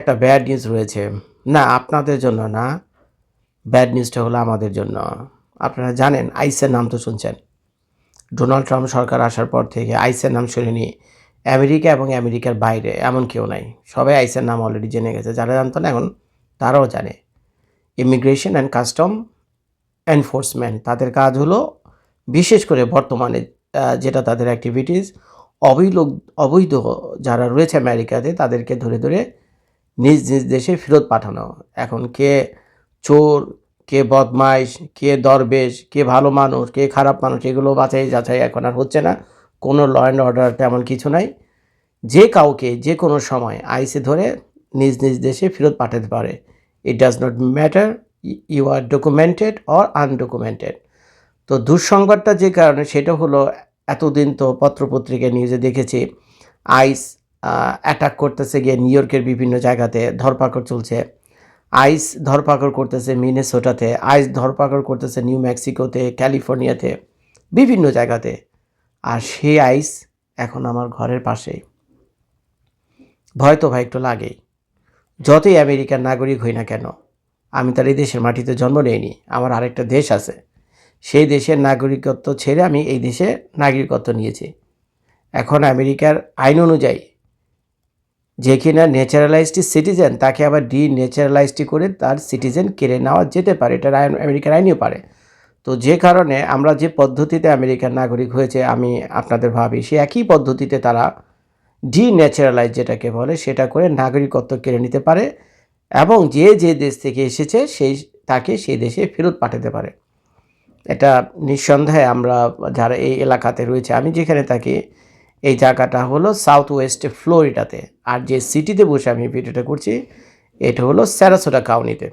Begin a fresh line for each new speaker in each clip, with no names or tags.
একটা bad news রয়েছে। না, আপনাদের জন্য না। ব্যাড নিউজটা হলো আমাদের জন্য। আপনারা জানেন, আইসের নাম তো শুনছেন। ডোনাল্ড ট্রাম্প সরকার আসার পর থেকে আইসের নাম শুনিনি। আমেরিকা এবং আমেরিকার বাইরে এমন কেউ নাই। সবাই আইসের নাম অলরেডি জেনে গেছে। যারা জানতো না এখন, তারাও জানে। ইমিগ্রেশন অ্যান্ড কাস্টম এনফোর্সমেন্ট তাদের কাজ হলো বিশেষ করে বর্তমানে যেটা তাদের অ্যাক্টিভিটিস অবৈধ অবৈধ যারা রয়েছে আমেরিকাতে, তাদেরকে ধরে ধরে নিজ নিজ দেশে ফেরত পাঠানো। এখন কে চোর, কে বদমাইশ, কে দরবেশ, কে ভালো মানুষ, কে খারাপ মানুষ, এগুলো বাছাই যাচাই এখন আর হচ্ছে না। কোনো ল অ্যান্ড অর্ডার তেমন কিছু নাই। যে কাউকে যে কোনো সময় আইসে ধরে নিজ নিজ দেশে ফেরত পাঠাতে পারে। It does not matter you are documented or undocumented তো দুঃসংবাদটা যে কারণে সেটা হলো, এতদিন তো পত্রপত্রিকায় নিউজে দেখেছি। আইস অ্যাটাক করতেছে গিয়ে নিউ ইয়র্কের বিভিন্ন জায়গাতে, ধরপাকড় চলছে। আইস ধরপাকড় করতেছে মিনেসোটাতে আইস ধরপাকড় করতেছে নিউ মেক্সিকোতে ক্যালিফোর্নিয়াতে বিভিন্ন জায়গাতে। আর সেই আইস এখন আমার ঘরের পাশেই। ভয় তো ভাই একটু লাগেই। যতই আমেরিকার নাগরিক হই না কেন, আমি তার এই দেশের মাটিতে জন্ম নেইনি, আমার আরেকটা দেশ আছে। সেই দেশের নাগরিকত্ব ছেড়ে আমি এই দেশে নাগরিকত্ব নিয়েছি। এখন আমেরিকার আইন অনুযায়ী যে কিনা ন্যাচারালাইজড সিটিজেন, তাকে আবার ডি ন্যাচারালাইজড করে তার সিটিজেন কেড়ে নেওয়া যেতে পারে, এটা আমেরিকার আইনেও পারে। তো যে কারণে আমরা যে পদ্ধতিতে আমেরিকার নাগরিক হয়েছে, আমি আপনাদের ভাবি, সে একই পদ্ধতিতে তারা ডি ন্যাচারালাইজ যেটাকে বলে, সেটা করে নাগরিকত্ব কেড়ে নিতে পারে এবং যে যে দেশ থেকে এসেছে, সেই, তাকে সেই দেশে ফেরত পাঠাতে পারে। এটা নিঃসন্দেহে আমরা যারা এই এলাকাতে রয়েছে, আমি যেখানে থাকি এই জায়গাটা হলো সাউথ ওয়েস্ট ফ্লোরিডাতে। আর যে সিটিতে বসে আমি ভিডিওটা করছি, এটা হলো স্যারাসোটা কাউনিতে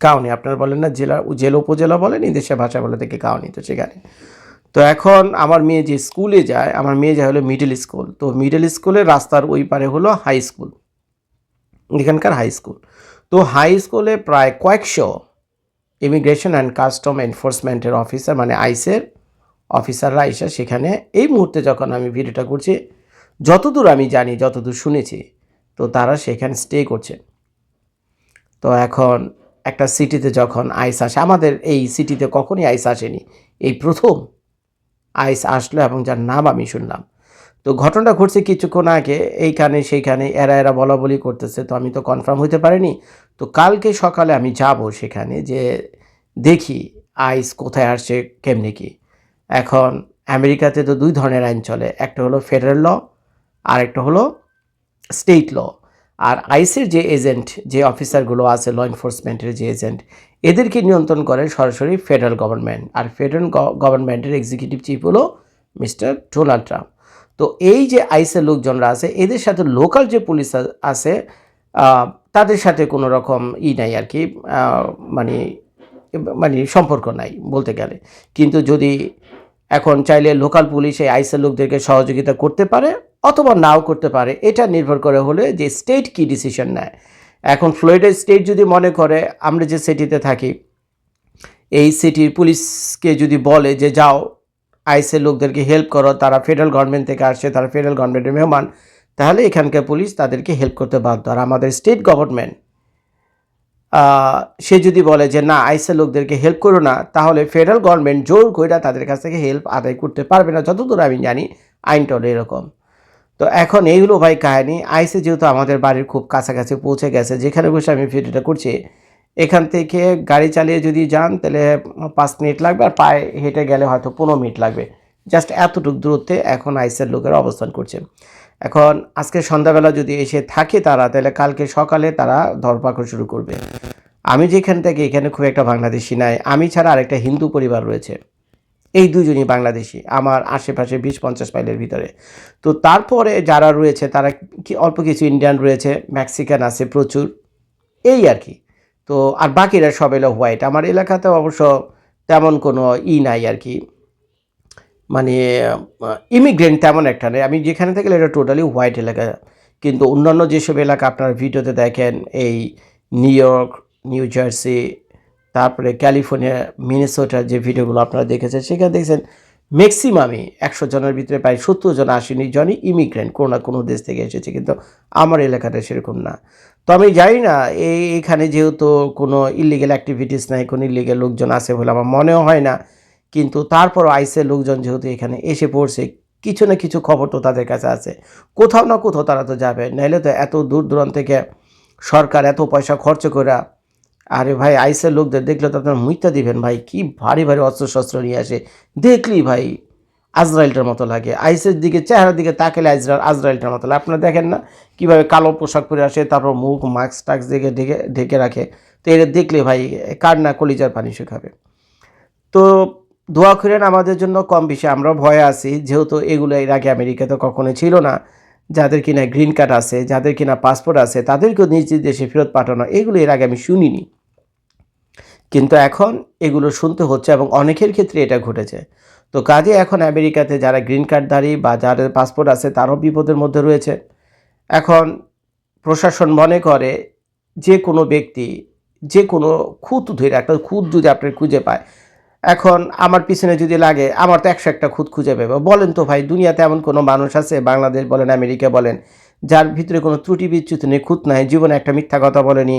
কাউনি আপনারা বলেন না, জেলা জেলা উপজেলা বলেন দেশের ভাষা বলে থেকে কাউনি তো সেখানে। তো এখন আমার মেয়ে যে স্কুলে যায়, আমার মেয়ে যায় হলো মিডল স্কুল তো মিডল স্কুলের রাস্তার ওই পারে হলো হাই স্কুল এখানকার হাই স্কুল তো হাই স্কুলে প্রায় কয়েকশো ইমিগ্রেশন অ্যান্ড কাস্টম এনফোর্সমেন্টের অফিসার মানে আইসের অফিসাররা এসে সেখানে এই মুহূর্তে যখন আমি ভিডিওটা করছি, যতদূর আমি জানি, যতদূর শুনেছি, তো তারা সেখানে স্টে করছে। তো এখন একটা সিটিতে যখন আইস আসে, আমাদের এই সিটিতে কখনই আইস আসেনি। এই প্রথম আইস আসলো এবং যার নাম আমি শুনলাম। তো ঘটনাটা ঘটছে কিছুক্ষণ আগে, এইখানে সেইখানে এরা এরা বলা বলি করতেছে, তো আমি তো কনফার্ম হতে পারিনি। তো কালকে সকালে আমি যাব সেখানে, যে দেখি আইস কোথায় আসছে, কেমনে কি। এখন আমেরিকাতে তো দুই ধরনের আইন চলে, একটা হলো ফেডারেল ল আর একটা হলো স্টেট ল। আর আইসের যে এজেন্ট, যে অফিসারগুলো আছে, ল এনফোর্সমেন্টের যে এজেন্ট, এদেরকে নিয়ন্ত্রণ করে সরাসরি ফেডারেল গভর্নমেন্ট। আর ফেডারেল গভর্নমেন্টের এক্সিকিউটিভ চিফ হলো মিস্টার ডোনাল্ড ট্রাম্প। তো এই যে আইসের লোকজনরা আছে, এদের সাথে লোকাল যে পুলিশ আছে তাদের সাথে কোনো রকম ই নাই আর কি মানে মানে সম্পর্ক নাই বলতে গেলে। কিন্তু যদি এখন চাইলে লোকাল পুলিশ এই আইসের লোকদেরকে সহযোগিতা করতে পারে অথবা নাও করতে পারে। এটা নির্ভর করে হলে যে স্টেট কি ডিসিশন নেয়। এখন ফ্লোরিডা স্টেট যদি মনে করে, আমরা যে সিটিতে থাকি, এই সিটির পুলিশকে যদি বলে যে যাও আইসের লোকদেরকে হেল্প করো, তারা ফেডারেল গভর্নমেন্ট থেকে আসছে, তারা ফেডারেল গভর্নমেন্টের মেহমান, তাহলে এখানকার পুলিশ তাদেরকে হেল্প করতে বাধ্য। আর আমাদের স্টেট গভর্নমেন্ট সে যদি বলে যে, না আইসের লোকদেরকে হেল্প করো না, তাহলে ফেডারেল গভর্নমেন্ট জোর করে তাদের কাছ থেকে হেল্প আদায় করতে পারবে না। যতদূর আমি জানি আইনটা এরকম। তো এখন এইগুলো ভাই কাহিনি। আইসে যেহেতু আমাদের বাড়ির খুব কাছাকাছি পৌঁছে গেছে, যেখানে বসে আমি ভিডিওটা করছি, এখান থেকে গাড়ি চালিয়ে যদি যান, তাহলে পাঁচ মিনিট লাগবে আর পায়ে হেঁটে গেলে হয়তো পনেরো মিনিট লাগবে। জাস্ট এতটুকু দূরত্বে এখন আইসের লোকেরা অবস্থান করছে। এখন আজকে সন্ধ্যাবেলা যদি এসে থাকে তারা, তাহলে কালকে সকালে তারা ধরপাকড় শুরু করবে। আমি যেখান থেকে, এখানে খুব একটা বাংলাদেশি নাই। আমি ছাড়া আরেকটা হিন্দু পরিবার রয়েছে। এই দুজনই বাংলাদেশি, আমার আশেপাশে বিশ পঞ্চাশ মাইলের ভিতরে। তো তারপরে যারা রয়েছে, তারা কি অল্প কিছু ইন্ডিয়ান রয়েছে, মেক্সিকান আছে প্রচুর। এই আর কি। তো আর বাকিরা সব এলো হোয়াইট। আমার এলাকাতে অবশ্য তেমন কোনো ই নাই আর কি। মানে ইমিগ্রেন্ট তেমন একটা নেই। আমি যেখানে থেকে, এটা টোটালি হোয়াইট এলাকা। কিন্তু অন্যান্য যেসব এলাকা আপনার ভিডিওতে দেখেন, এই নিউ ইয়র্ক নিউ জার্সি তারপরে ক্যালিফোর্নিয়া মিনেসোটার যে ভিডিওগুলো আপনারা দেখেছেন, সেখানে দেখছেন ম্যাক্সিমামই একশো জনের ভিতরে প্রায় সত্তর জন আশি জনই ইমিগ্রেন্ট কোনো না কোনো দেশ থেকে এসেছে। কিন্তু আমার এলাকাটা সেরকম না। তো আমি জানি না, এই এখানে যেহেতু কোনো ইলিগেল অ্যাক্টিভিটিস নাই, কোনো ইলিগেল লোকজন আছে বলে আমার মনেও হয় না। কিন্তু তারপর আইসের লোকজন যেহেতু এখানে এসে পড়ছে, কিছু না কিছু খবর তো তাদের কাছে আছে। কোথাও না কোথাও তারা তো যাবে, নাইলে তো এত দূর দূরান্ত থেকে সরকার এত পয়সা খরচ করে, আরে ভাই আইসের লোকদের দেখলে তো আপনার মুইতা দিবেন ভাই, কি ভারী ভারী অস্ত্র শস্ত্র নিয়ে আসে। দেখলি ভাই আজরাইলটার মতো লাগে আইসের দিকে চেহারার দিকে তাকালে আজরাইল আজরাইলটার মতো লাগে। আপনারা দেখেন না কীভাবে কালো পোশাক পরে আসে, তারপর মুখ মাস্ক টাক্স দেখে ঢেকে ঢেকে রাখে। তো এটা দেখলে ভাই কার না কলিজার পানি শুকাবে। তো দোয়া করেন আমাদের জন্য কম বেশি, আমরা ভয়ে আছি। যেহেতু এগুলো এর আগে আমেরিকাতে কখনো ছিল না। যাদের কিনা গ্রিন কার্ড আছে, যাদের কিনা পাসপোর্ট আছে, তাদেরকেও নিজ দেশে ফেরত পাঠানো, এগুলো এর আগে আমি শুনিনি। কিন্তু এখন এগুলো শুনতে হচ্ছে এবং অনেকের ক্ষেত্রে এটা ঘটেছে। তো কাজে এখন আমেরিকাতে যারা গ্রিন কার্ডধারী বা যাদের পাসপোর্ট আছে, তারও বিপদের মধ্যে রয়েছে। এখন প্রশাসন মনে করে যে কোনো ব্যক্তি, যে কোনো খুঁত ধরে, একটা খুঁত যদি আপনার খুঁজে পায় এখন আমার পিছনে যদি লাগে, আমার তো একশো একটা খুঁত খুঁজে পাবে। বলেন তো ভাই, দুনিয়াতে এমন কোনো মানুষ আছে, বাংলাদেশ বলেন, আমেরিকা বলেন, যার ভিতরে কোনো ত্রুটি বিচ্যুতি নেই, খুঁত নাই, জীবনে একটা মিথ্যা কথা বলেনি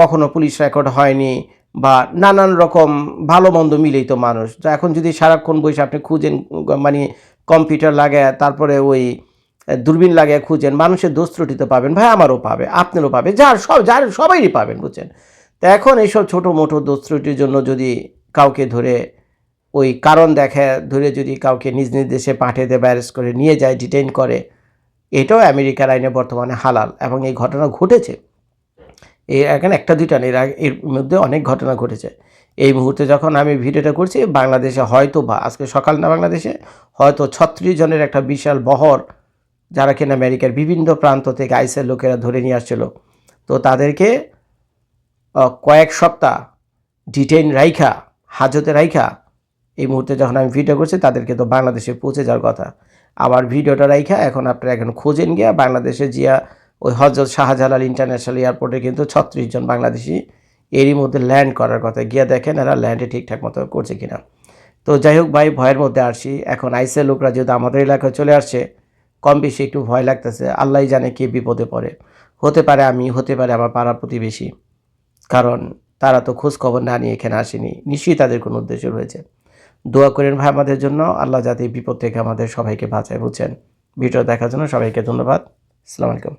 কখনো পুলিশ রেকর্ড হয়নি বা নানান রকম ভালো মন্দ মিলেই তো মানুষ। তো এখন যদি সারাক্ষণ বসে আপনি খুঁজেন মানে কম্পিউটার লাগায় তারপরে ওই দূরবীন লাগায় খুঁজেন, মানুষের দোষ ত্রুটি তো পাবেন, ভাই আমারও পাবে, আপনারও পাবে, যার সব যার সবাইই পাবেন, বুঝছেন? তো এখন এইসব ছোটো মোটো দোষ ত্রুটির জন্য যদি কাউকে ধরে ওই কারণ দেখে ধরে যদি কাউকে নিজ নিজ দেশে পাঠিয়ে দেয় অ্যারেস্ট করে নিয়ে যায় ডিটেইন করে, এটাও আমেরিকার আইনে বর্তমানে হালাল এবং এই ঘটনা ঘটেছে। এর এখানে একটা দুইটা নেই, এর এর মধ্যে অনেক ঘটনা ঘটেছে। এই মুহূর্তে যখন আমি ভিডিওটা করছি, বাংলাদেশে হয়তো বা আজকে সকাল না বাংলাদেশে, হয়তো ছত্রিশ জনের একটা বিশাল বহর যারা কিনা আমেরিকার বিভিন্ন প্রান্ত থেকে আইসের লোকেরা ধরে নিয়ে আসছিল। তো তাদেরকে কয়েক সপ্তাহ ডিটেইন রাইখা হাজতে রাইখা, এই মুহূর্তে যখন আমি ভিডিও করছি, তাদেরকে তো বাংলাদেশে পৌঁছে যাওয়ার কথা। আবার ভিডিওটা রাইখা, এখন আপনারা এখন খোঁজেন গিয়া বাংলাদেশে জিয়া ওই হজরত শাহজালাল ইন্টারন্যাশনাল এয়ারপোর্টে কিন্তু ছত্রিশ জন বাংলাদেশি এরই মধ্যে ল্যান্ড করার কথা গিয়া দেখেন, এরা ল্যান্ডে ঠিকঠাক মতো করছে কিনা। তো যাই হোক ভাই, ভয়ের মধ্যে আসছি। এখন আইসের লোকরা যেহেতু আমাদের এলাকায় চলে আসছে, কম বেশি একটু ভয় লাগতেছে। আল্লাহ জানে কে বিপদে পড়ে। হতে পারে আমি, হতে পারে আমার পাড়া প্রতিবেশী। কারণ তারা তো খোঁজ খবর না নিয়ে এখানে আসেনি। নিশ্চয়ই তাদের কোনো উদ্দেশ্য রয়েছে। দোয়া করেন ভাই আমাদের জন্য। আল্লাহ যাতে বিপদ থেকে আমাদের সবাইকে বাঁচায়, বুঝছেন? ভিডিও দেখার জন্য সবাইকে ধন্যবাদ। আসসালামু আলাইকুম।